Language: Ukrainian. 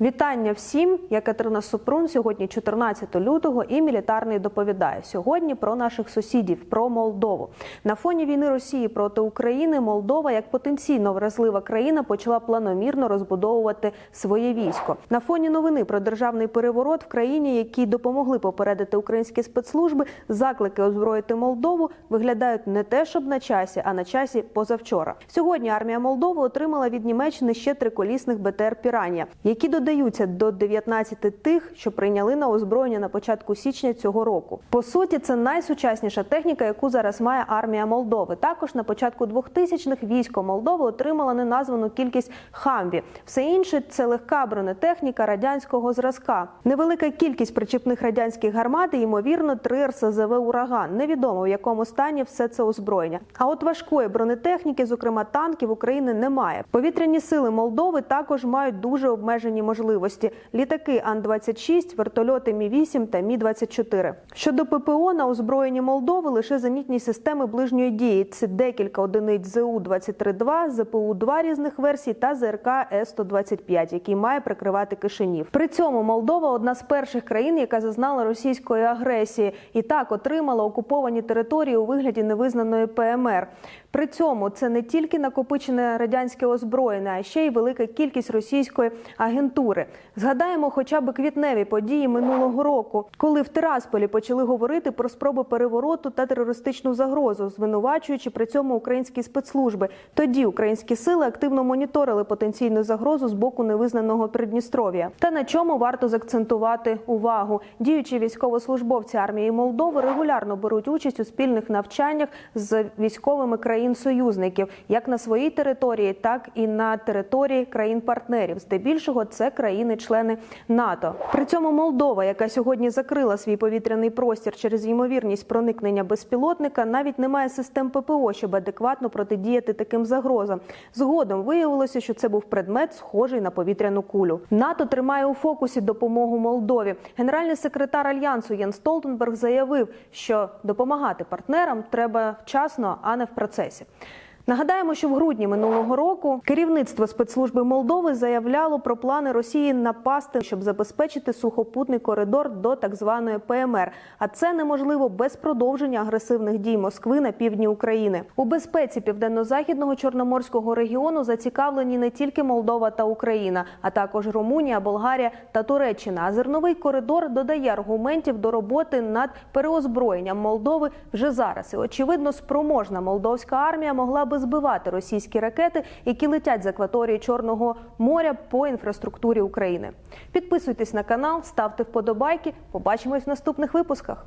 Вітання всім! Я Катерина Супрун. Сьогодні 14 лютого і мілітарний доповідає. Сьогодні про наших сусідів, про Молдову. На фоні війни Росії проти України Молдова, як потенційно вразлива країна, почала планомірно розбудовувати своє військо. На фоні новини про державний переворот в країні, які допомогли попередити українські спецслужби, заклики озброїти Молдову виглядають не те, щоб на часі, а на часі позавчора. Сьогодні армія Молдови отримала від Німеччини ще триколісних БТР Піранія, які додаються до 19 тих, що прийняли на озброєння на початку січня цього року. По суті, це найсучасніша техніка, яку зараз має армія Молдови. Також на початку 2000-х військо Молдови отримало неназвану кількість хамві. Все інше це легка бронетехніка радянського зразка. Невелика кількість причіпних радянських гармат і, ймовірно, три РСЗВ ураган. Невідомо в якому стані все це озброєння. А от важкої бронетехніки, зокрема танків, України немає. Повітряні сили Молдови також мають дуже обмежені можливості: літаки Ан-26, вертольоти Мі-8 та Мі-24. Щодо ППО на озброєнні Молдови лише зенітні системи ближньої дії. Це декілька одиниць ЗУ-23-2, ЗПУ-2 різних версій та ЗРК С-125, який має прикривати Кишинів. При цьому Молдова одна з перших країн, яка зазнала російської агресії, і так отримала окуповані території у вигляді невизнаної ПМР. При цьому це не тільки накопичене радянське озброєння, а ще й велика кількість російської агентури. Згадаємо, хоча б квітневі події минулого року, коли в Тирасполі почали говорити про спроби перевороту та терористичну загрозу, звинувачуючи при цьому українські спецслужби. Тоді українські сили активно моніторили потенційну загрозу з боку невизнаного Придністров'я. Та на чому варто закцентувати увагу? Діючі військовослужбовці армії Молдови регулярно беруть участь у спільних навчаннях з військовими країн-союзників, як на своїй території, так і на території країн-партнерів. Здебільшого це країни-члени НАТО. При цьому Молдова, яка сьогодні закрила свій повітряний простір через ймовірність проникнення безпілотника, навіть не має систем ППО, щоб адекватно протидіяти таким загрозам. Згодом виявилося, що це був предмет, схожий на повітряну кулю. НАТО тримає у фокусі допомогу Молдові. Генеральний секретар альянсу Єн Столтенберг заявив, що допомагати партнерам треба вчасно, а не в процесі. Нагадаємо, що в грудні минулого року керівництво спецслужби Молдови заявляло про плани Росії напасти, щоб забезпечити сухопутний коридор до так званої ПМР. А це неможливо без продовження агресивних дій Москви на півдні України. У безпеці південно-західного чорноморського регіону зацікавлені не тільки Молдова та Україна, а також Румунія, Болгарія та Туреччина. А зерновий коридор додає аргументів до роботи над переозброєнням Молдови вже зараз. І очевидно, спроможна молдовська армія могла би збивати російські ракети, які летять з акваторії Чорного моря по інфраструктурі України. Підписуйтесь на канал, ставте вподобайки. Побачимось в наступних випусках.